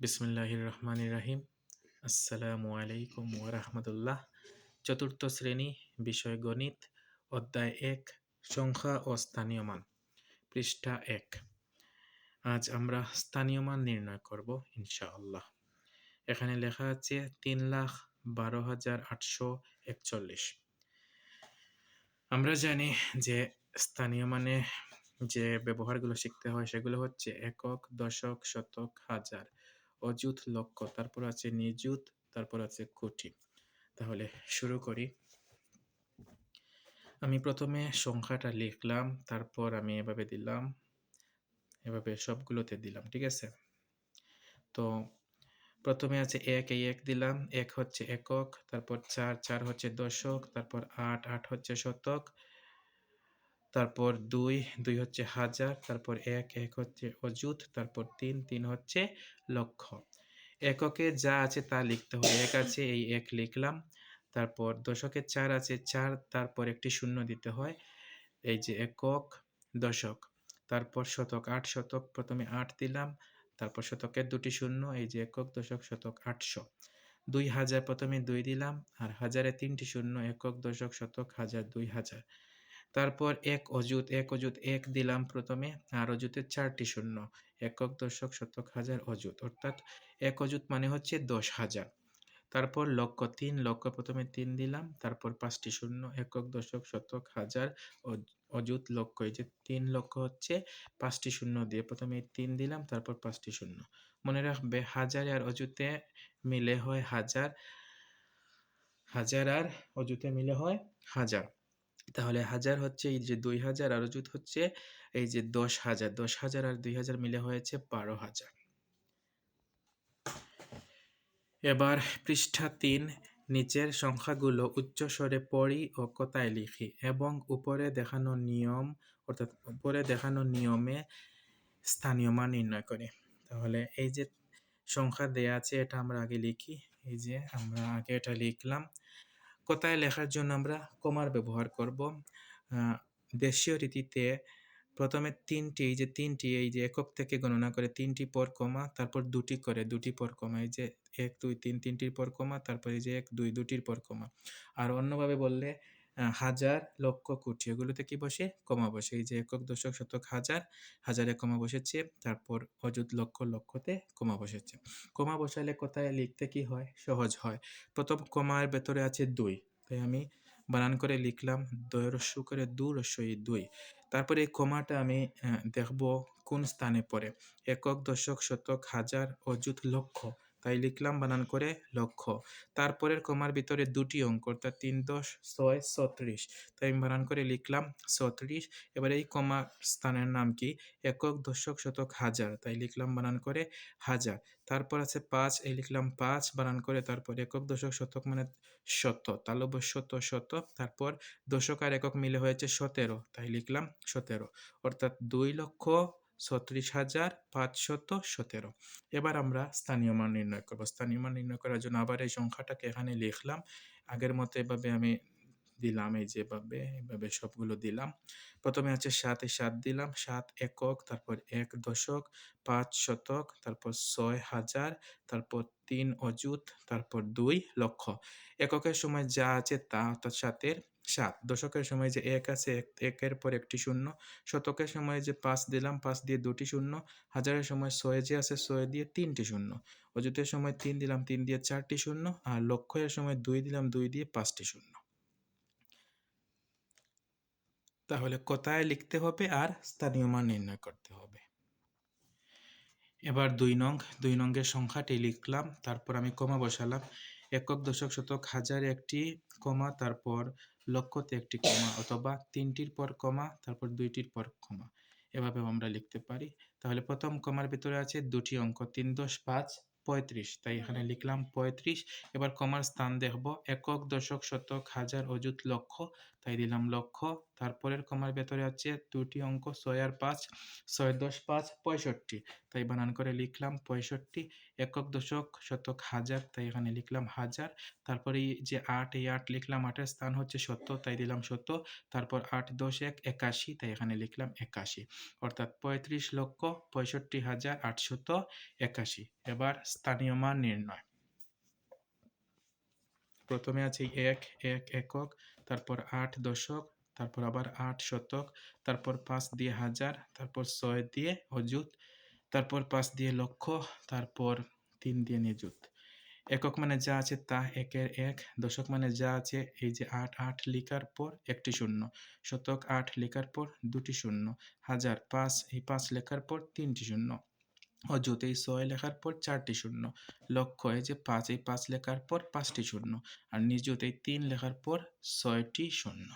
বিসমুল্লাহির রহমান রাহিম আসসালামু আলাইকুম ওরহমতুল্লাহ চতুর্থ শ্রেণি, বিষয় গণিত, অধ্যায় এক, সংখ্যা ও স্থানীয় মান, পৃষ্ঠা এক। আজ আমরা স্থানীয় মান নির্ণয় করব, ইনশাআল্লাহ। এখানে লেখা আছে তিন লাখ বারো হাজার আটশো একচল্লিশ। আমরা জানি যে স্থানীয় মানে যে ব্যবহারগুলো শিখতে হয় সেগুলো হচ্ছে একক, দশক, শতক, হাজার। অযুত লক্ষ তারপর আছে নিযুত, তারপর আছে কোটি। তাহলে শুরু করি। আমি প্রথমে সংখ্যাটা লিখলাম, তারপর আমি এভাবে দিলাম, এভাবে সবগুলোতে দিলাম, ঠিক আছে? তো প্রথমে আছে এক, এই এক দিলাম, এক হচ্ছে একক, তারপর চার চার হচ্ছে দশক, তারপর আট আট হচ্ছে শতক তারপর দুই দুই হচ্ছে হাজার, তারপর এক এক হচ্ছে অযুত, তারপর তিন তিন হচ্ছে লক্ষ। এককে যা আছে তা লিখতে হবে। এক আছে, এই এক লিখলাম। তারপর দশকের চার আছে, চার, তারপর একটি শূন্য দিতে হয়। এই যে একক দশক। তারপর শতক আট শতক, প্রথমে আট দিলাম। তারপর শতকের দুটি শূন্য, এই যে একক দশক, শতক আটশো। দুই হাজার, প্রথমে দুই দিলাম। আর হাজারে তিনটি শূন্য, একক দশক, শতক হাজার, দুই হাজার। তারপর এক অযুত এক অযুত, এক দিলাম প্রথমে, আর অযুতের চারটি শূন্য। একক দশক শতক হাজার অযুত, অর্থাৎ এক অযুত মানে হচ্ছে দশ হাজার। তারপর লক্ষ তিন, লক্ষ প্রথমে তিন দিলাম, তারপর পাঁচটি শূন্য, একক দশক শতক হাজার অযুত লক্ষ, এই যে তিন লক্ষ হচ্ছে, পাঁচটি শূন্য দিয়ে প্রথমে তিন দিলাম, তারপর পাঁচটি শূন্য। মনে রাখবে হাজার আর অযুতে মিলে হয় হাজার হাজার আর অযুতে মিলে হয় হাজার। তাহলে হাজার হচ্ছে এই যে দুই হাজার, আর অযুত হচ্ছে এই যে দশ হাজার দশ হাজার আর দুই হাজার মিলে হয়েছে বারো হাজার। এবার পৃষ্ঠা তিন, নিচের সংখ্যাগুলো উচ্চস্বরে পড়ি ও কথায় লিখি এবং উপরে দেখানো নিয়ম, অর্থাৎ উপরে দেখানো নিয়মে স্থানীয় মান নির্ণয় করি। তাহলে এই যে সংখ্যা দেয়া আছে, এটা আমরা আগে লিখি। এই যে আমরা আগে এটা লিখলাম। কথায় লেখার জন্য আমরা কমার ব্যবহার করব। দেশীয় রীতিতে প্রথমে তিনটি, এই যে তিনটি, এই যে একক থেকে গণনা করে তিনটি পর কমা, তারপর দুটি করে, দুটি পর কমা, এই যে এক, দুই, তিন, তিনটির পর কমা, তারপর এই যে এক, দুই, দুটির পর কমা। আর অন্যভাবে বললে হাজার, লক্ষ কোটি এগুলোতে কি বসে? কমা বসে। এই যে একক, দশক, শতক, হাজার, হাজারে কমা বসেছে, তারপর অযুত লক্ষ, লক্ষতে কমা বসেছে। কমা বসালে কোথায় লিখতে কি হয়? সহজ হয়। প্রথম কমার ভেতরে আছে দুই। তাই আমি বানান করে লিখলাম দয় রস্য করে দু রস্যই দুই। তারপরে এই কমাটা আমি দেখব কোন স্থানে পড়ে। একক, দশক, শতক, হাজার, অযুত লক্ষ। তাই লিখলাম বানান করে লক্ষ তারপরের কমার ভিতরে দুটি অঙ্ক, অর্থাৎ তিন দশ, ছয়, ছত্রিশ। তাই আমি বানান করে লিখলাম ছত্রিশ। এবার এই কমা স্থানের নাম কি? একক, দশক, শতক, হাজার। তাই লিখলাম বানান করে হাজার। তারপর আছে পাঁচ, এই লিখলাম পাঁচ, বানান করে তারপর একক, দশক, শতক মানে শত। তালব্য শত শত। তারপর দশক আর একক মিলে হয়েছে সতেরো। তাই লিখলাম সতেরো। অর্থাৎ দুই লক্ষ ছত্রিশ হাজার পাঁচশত সতেরো। এবার আমরা স্থানীয় মান নির্ণয় করব। স্থানীয় মান নির্ণয় করার জন্য আবার এই সংখ্যাটাকে এখানে লিখলাম। আগের মতো এভাবে আমি দিলাম, এই যেভাবে এভাবে সবগুলো দিলাম। প্রথমে আছে সাতে সাত দিলাম। সাত একক, তারপর এক দশক, পাঁচ শতক, তারপর ছয় হাজার, তারপর তিন অযুত, তারপর দুই লক্ষ। এককের সময় যা আছে তা, অর্থাৎ সাতের সাত, দশকের সময় যে এক আছে একের পর একটি শূন্য, শতকের সময় যে পাঁচ দিলাম, পাঁচ দিয়ে দুটি শূন্য, হাজারের সময় ছয় যে আছে, ছয় দিয়ে তিনটি শূন্য, অযুতের সময় তিন দিলাম, তিন দিয়ে চারটি শূন্য, আর লক্ষ্যের সময় দুই দিলাম, দুই দিয়ে পাঁচটি শূন্য। তাহলে কোথায় লিখতে হবে আর স্থানীয় মান নির্ণয় করতে হবে? এবার দুই নং, দুই নঙ্গের সংখ্যাটি লিখলাম, তারপর আমি কমা বসালাম, একক, দশক, শতক, হাজার একটি কমা, তারপর লক্ষতে একটি কমা অথবা তিনটির পর কমা, তারপর দুইটির পর কমা। এভাবে আমরা লিখতে পারি। তাহলে প্রথম কমার ভিতরে আছে দুটি অঙ্ক, তিন দশ পাঁচ পঁয়ত্রিশ। তাই এখানে লিখলাম পঁয়ত্রিশ। এবার কমার স্থান দেখব। একক, দশক, শতক, হাজার, অযুত, লক্ষ। তাই দিলাম লক্ষ। তারপরের কমার ভেতরে আছে দুটি অঙ্ক, ছয় আর পাঁচ, ছয় দশ পাঁচ পঁয়ষট্টি। তাই বানান করে লিখলাম পঁয়ষট্টি। একক দশক শতক হাজার, তাই এখানে লিখলাম হাজার। তারপরে যে আট, এই আট লিখলাম আটের স্থান হচ্ছে শত তাই দিলাম শত তারপর আট দশ এক একাশি, তাই এখানে লিখলাম একাশি। অর্থাৎ পঁয়ত্রিশ লক্ষ পঁয়ষট্টি হাজার আটশত একাশি। এবার স্থানীয় মান নির্ণয়। প্রথমে আছে এক এক একক, তারপর আট দশক, তারপর আবার আট শতক, তারপর পাঁচ দিয়ে হাজার, তারপর ছয় দিয়ে অযুত তারপর পাঁচ দিয়ে লক্ষ, তারপর তিন দিয়ে নিযুত। একক মানে যা আছে তা একের এক, দশক মানে যা আছে এই যে আট আট লিখার পর একটি শূন্য, শতক আট লেখার পর দুটি শূন্য, হাজার পাঁচ, এই পাঁচ লেখার পর তিনটি শূন্য, অযুত এই ছয় লেখার পর চারটি শূন্য লক্ষ্য এই যে পাঁচ, এই পাঁচ লেখার পর পাঁচটি শূন্য, আর নিযুত এই তিন লেখার পর ছয়টি শূন্য।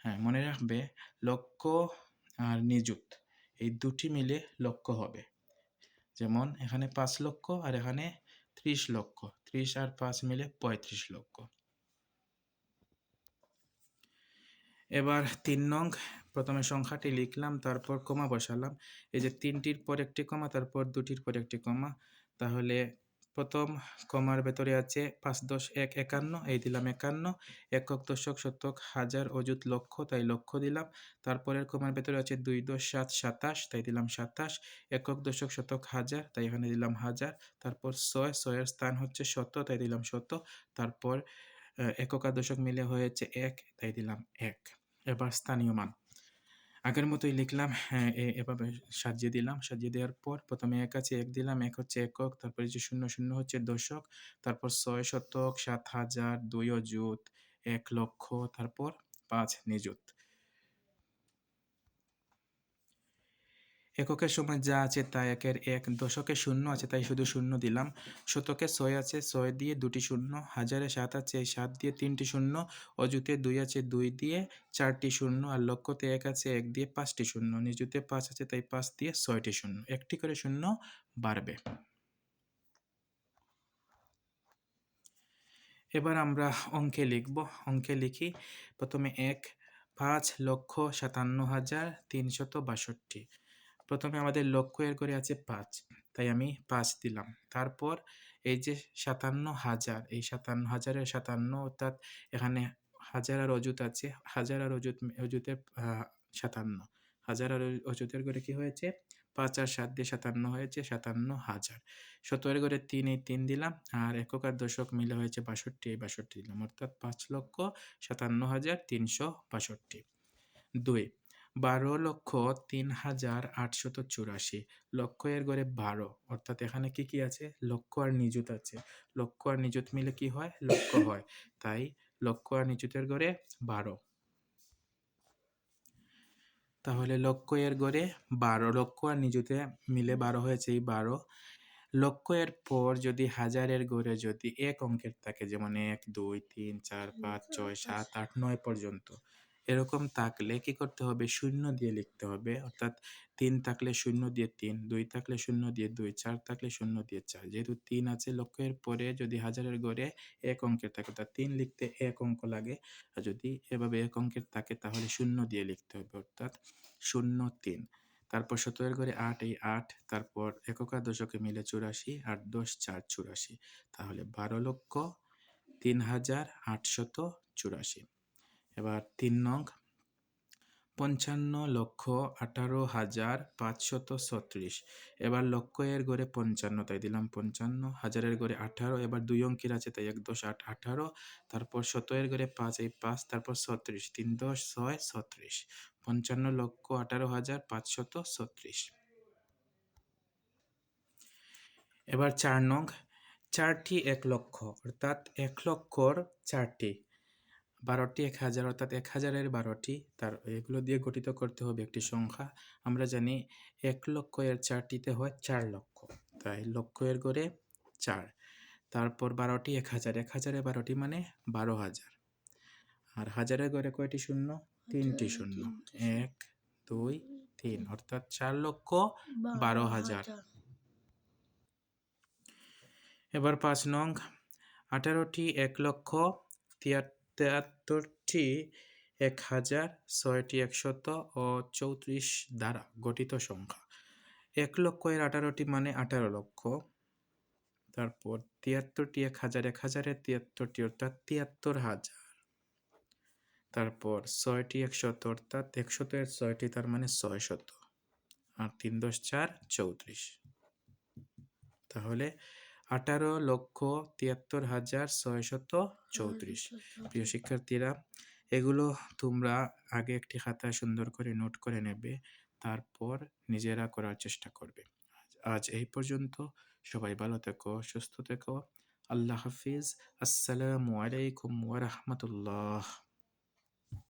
হ্যাঁ মনে রাখবে লক্ষ্য আর নিযুত। এই দুটি মিলে লক্ষ হবে। যেমন, এখানে পাঁচ লক্ষ আর এখানে ত্রিশ লক্ষ। ত্রিশ আর পাঁচ মিলে পঁয়ত্রিশ লক্ষ। এবার তিন নং প্রথমে সংখ্যাটি লিখলাম, তারপর কমা বসালাম। এই যে তিনটির পর একটি কমা, তারপর দুটির পর একটি কমা, তাহলে প্রথম কমার ভেতরে আছে পাঁচ দশ এক একান্ন, এই দিলাম একান্ন, একক দশক শতক হাজার অযুত লক্ষ, তাই লক্ষ দিলাম। তারপরের কমার ভেতরে আছে দুই দশ সাত সাতাশ, তাই দিলাম সাতাশ, একক দশক শতক হাজার, তাই এখানে দিলাম হাজার, তারপর ছয়, ছয়ের স্থান হচ্ছে শত, তাই দিলাম শত, তারপর একক দশক মিলে হয়েছে এক, তাই দিলাম এক। এবার স্থানীয় মান। আগের মতোই লিখলাম হ্যাঁ এভাবে সাজিয়ে দিলাম। সাজিয়ে দেওয়ার পর প্রথমে এক আছে, এক দিলাম, এক হচ্ছে একক, তারপরে যে শূন্য শূন্য হচ্ছে দশক, তারপর ছয় শতক, সাত হাজার দুই অযুত, এক লক্ষ, তারপর পাঁচ নিযুত। এককের সময় যা আছে তা একের এক দশকে শূন্য আছে, তাই শুধু শূন্য দিলাম। শতকে ছয় আছে, ছয় দিয়ে দুটি শূন্য, হাজারে সাত আছে, সাত দিয়ে তিনটি শূন্য, অযুতে দুই আছে, দুই দিয়ে চারটি শূন্য, আর লক্ষ্যতে এক আছে, এক দিয়ে পাঁচটি শূন্য নিজুতে পাঁচ আছে, তাই পাঁচ দিয়ে ছয়টি শূন্য, একটি করে শূন্য বাড়বে। এবার আমরা অঙ্কে লিখব, অঙ্কে লিখি, প্রথমে এক, পাঁচ লক্ষ সাতান্ন হাজার তিনশত বাষট্টি। প্রথমে আমাদের লক্ষ্য এর করে আছে পাঁচ। তাই আমি পাঁচ দিলাম। তারপর এই যে সাতান্ন হাজার, এই সাতান্ন হাজারের সাতান্ন অর্থাৎ এখানে হাজার আর অজুত আছে হাজার আর অজুত অজুতের সাতান্ন। হাজার আর অজুতের করে কি হয়েছে? পাঁচ আর সাত দিয়ে সাতান্ন হয়েছে, সাতান্ন হাজার। সতেরো করে তিন, এই তিন দিলাম আর একক আর দশক মিলে হয়েছে বাষট্টি, এই বাষট্টি দিলাম। অর্থাৎ পাঁচ লক্ষ সাতান্ন হাজার তিনশো বাষট্টি। দুই বারো লক্ষ তিন হাজার আটশত চুরাশি। লক্ষ এর গড়ে বারো। অর্থাৎ এখানে কি কি আছে? লক্ষ আর নিযুত আছে। লক্ষ আর নিযুত মিলে কি হয়? লক্ষ হয়। তাই লক্ষ আর নিযুতের গড়ে বারো। তাহলে লক্ষ এর গড়ে বারো। লক্ষ আর নিযুতে মিলে বারো হয়েছে এই বারো। লক্ষ এর পর যদি হাজারের গড়ে যদি এক অঙ্কের থাকে, যেমন এক, দুই, তিন, চার, পাঁচ, ছয়, সাত, আট, নয় পর্যন্ত এরকম থাকলে কি করতে হবে? শূন্য দিয়ে লিখতে হবে। অর্থাৎ তিন থাকলে শূন্য দিয়ে তিন, দুই থাকলে শূন্য দিয়ে দুই, চার থাকলে শূন্য দিয়ে চার। যেহেতু তিন আছে, লক্ষ্যের পরে যদি হাজারের গড়ে এক অঙ্কের থাকে, অর্থাৎ তিন লিখতে এক অঙ্ক লাগে। আর যদি এভাবে এক অঙ্কের থাকে, তাহলে শূন্য দিয়ে লিখতে হবে, অর্থাৎ শূন্য তিন। তারপর সতেরোর ঘরে আট, এই আট, তারপর এককা দশকে মিলে চুরাশি আট দশ, চার, চুরাশি। তাহলে বারো লক্ষ তিন হাজার আটশত চুরাশি। এবার তিন নং। পঞ্চান্ন লক্ষ আঠারো হাজার পাঁচশত ছত্রিশ। এবার লক্ষ এর গড়ে পঞ্চান্ন, তাই দিলাম পঞ্চান্ন। হাজারের গড়ে আঠারো, এবার দুই অঙ্কের আছে, তাই এক দশ আট আঠারো। তারপর শত এর গড়ে পাঁচ, এই পাঁচ, তারপর ছত্রিশ, তিন দশ, ছয়, ছত্রিশ। পঞ্চান্ন লক্ষ আঠারো হাজার পাঁচশত ছত্রিশ। এবার চার নং। চারটি এক লক্ষ, অর্থাৎ এক লক্ষর চারটি। বারোটি এক হাজার অর্থাৎ এক হাজারের বারোটি তার এগুলো দিয়ে গঠিত করতে হবে একটি সংখ্যা। আমরা জানি এক লক্ষ এর চারটিতে হয় চার লক্ষ। তাই লক্ষ এর গড়ে চার। তারপর বারোটি এক হাজার। এক হাজারে বারোটি মানে বারো হাজার। আর হাজারের গড়ে কয়টি শূন্য? তিনটি শূন্য। এক দুই তিন অর্থাৎ চার লক্ষ বারো হাজার। এবার পাঁচ নং। আঠারোটি এক লক্ষ তিয়াত্তর তেয়াত্তরটি এক হাজার ছয়টি একশত ও চৌত্রিশ দ্বারা গঠিত সংখ্যা। এক লক্ষ এর আঠারোটি মানে আঠারো লক্ষ। তারপর তিয়াত্তরটি এক হাজার, এক হাজারের তিয়াত্তরটি অর্থাৎ তিয়াত্তর হাজার। তারপর ছয়টি একশত অর্থাৎ একশত এর ছয়টি তার মানে ছয় শত আর তিন দশ চার চৌত্রিশ। তাহলে আঠারো লক্ষ তিয়াত্তর হাজার ছয়শত চৌত্রিশ। প্রিয় শিক্ষার্থীরা এগুলো তোমরা আগে একটি খাতায় সুন্দর করে নোট করে নেবে তারপর নিজেরা করার চেষ্টা করবে। আজ এই পর্যন্ত। সবাই ভালো থেকো সুস্থ থেকো। আল্লাহ হাফিজ। আসসালামু আলাইকুম ওয়া রাহমাতুল্লাহ।